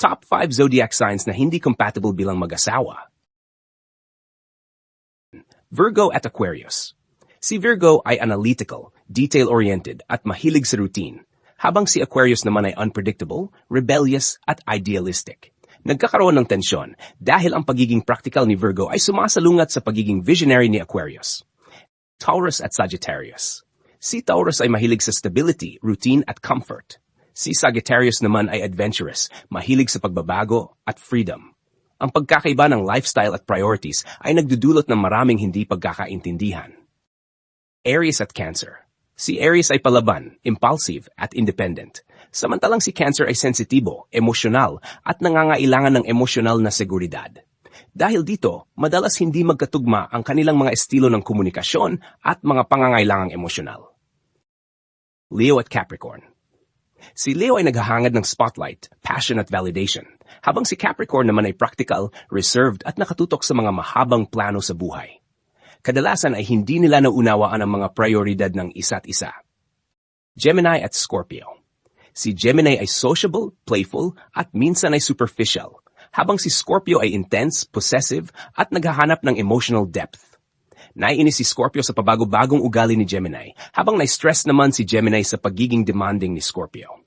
Top 5 zodiac signs na hindi compatible bilang mag-asawa. Virgo at Aquarius. Si Virgo ay analytical, detail-oriented at mahilig sa routine, habang si Aquarius naman ay unpredictable, rebellious at idealistic. Nagkakaroon ng tensyon dahil ang pagiging practical ni Virgo ay sumasalungat sa pagiging visionary ni Aquarius. Taurus at Sagittarius. Si Taurus ay mahilig sa stability, routine at comfort. Si Sagittarius naman ay adventurous, mahilig sa pagbabago at freedom. Ang pagkakaiba ng lifestyle at priorities ay nagdudulot ng maraming hindi pagkakaintindihan. Aries at Cancer. Si Aries ay palaban, impulsive at independent. Samantalang si Cancer ay sensitibo, emosyonal at nangangailangan ng emosyonal na seguridad. Dahil dito, madalas hindi magkatugma ang kanilang mga estilo ng komunikasyon at mga pangangailangang emosyonal. Leo at Capricorn. Si Leo ay naghahangad ng spotlight, passion at validation, habang si Capricorn naman ay practical, reserved at nakatutok sa mga mahabang plano sa buhay. Kadalasan ay hindi nila naunawaan ang mga prioridad ng isa't isa. Gemini at Scorpio. Si Gemini ay sociable, playful, at minsan ay superficial, habang si Scorpio ay intense, possessive, at naghahanap ng emotional depth. Naiinis si Scorpio sa pabago-bagong ugali ni Gemini, habang na-stress naman si Gemini sa pagiging demanding ni Scorpio.